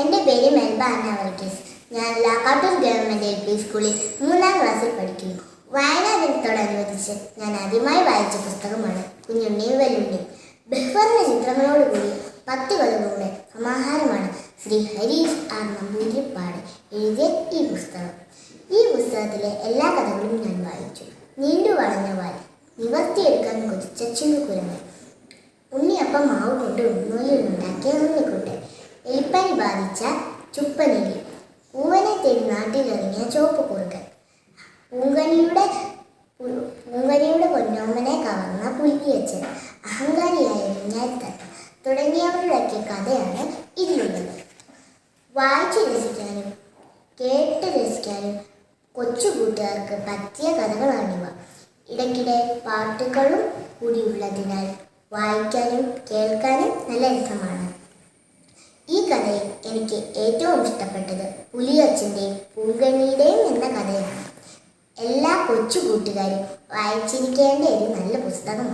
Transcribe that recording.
എന്റെ പേര് മെൽബ അന്ന വർഗീസ് ഞാൻ ലാക്കാട്ടൂർ ഗവൺമെന്റ് എൽ പി സ്കൂളിൽ മൂന്നാം ക്ലാസ്സിൽ പഠിക്കുന്നു. വായനാ ദിനത്തോടനുബന്ധിച്ച് ഞാൻ ആദ്യമായി വായിച്ച പുസ്തകമാണ് കുഞ്ഞുണ്ണിയും വെല്ലുണ്ണിയും ബഹ്വറിന്റെ ചിത്രങ്ങളോടുകൂടി പത്ത് കഥകളുടെ സമാഹാരമാണ് ശ്രീ ഹരീഷ് ആർ നമ്പൂതിരിപ്പാട് എഴുതിയ ഈ പുസ്തകം. ഈ പുസ്തകത്തിലെ എല്ലാ കഥകളും ഞാൻ വായിച്ചു. നീണ്ടു വളഞ്ഞ വാൽ നിവർത്തിയെടുക്കാൻ കൊതിച്ച ചിന്നുകുരങ്ങൻ ഉണ്ണിയപ്പം മാവ് കൊണ്ട് ഉണ്ണൂലിൽ ബാധിച്ച ചുപ്പനെലി. പൂവനെ തേടി നാട്ടിലിറങ്ങിയ ചുവപ്പ് കുറുക്കൻ. പൂങ്കനിയുടെ പൂങ്കനിയുടെ പൊന്നോമനെ കവർന്ന പുലിയച്ചൻ അഹങ്കാരിയായ തത്ത. തുടങ്ങിയവരുടെയൊക്കെ കഥയാണ് ഇതിലുള്ളത്. വായിച്ചു രസിക്കാനും കേട്ട് രസിക്കാനും കൊച്ചു കൂട്ടുകാർക്ക് പറ്റിയ കഥകളാണിവ. ഇടയ്ക്കിടെ പാട്ടുകളും കൂടിയുള്ളതിനാൽ വായിക്കാനും കേൾക്കാനും നല്ല രസമാണ്. കഥയിൽ എനിക്ക് ഏറ്റവും ഇഷ്ടപ്പെട്ടത് പുലിയച്ഛന്റെയും പൂങ്കണിയുടെയും എന്ന കഥയാണ്. എല്ലാ കൊച്ചു കൂട്ടുകാരും വായിച്ചിരിക്കേണ്ട ഒരു നല്ല നമസ്കാരം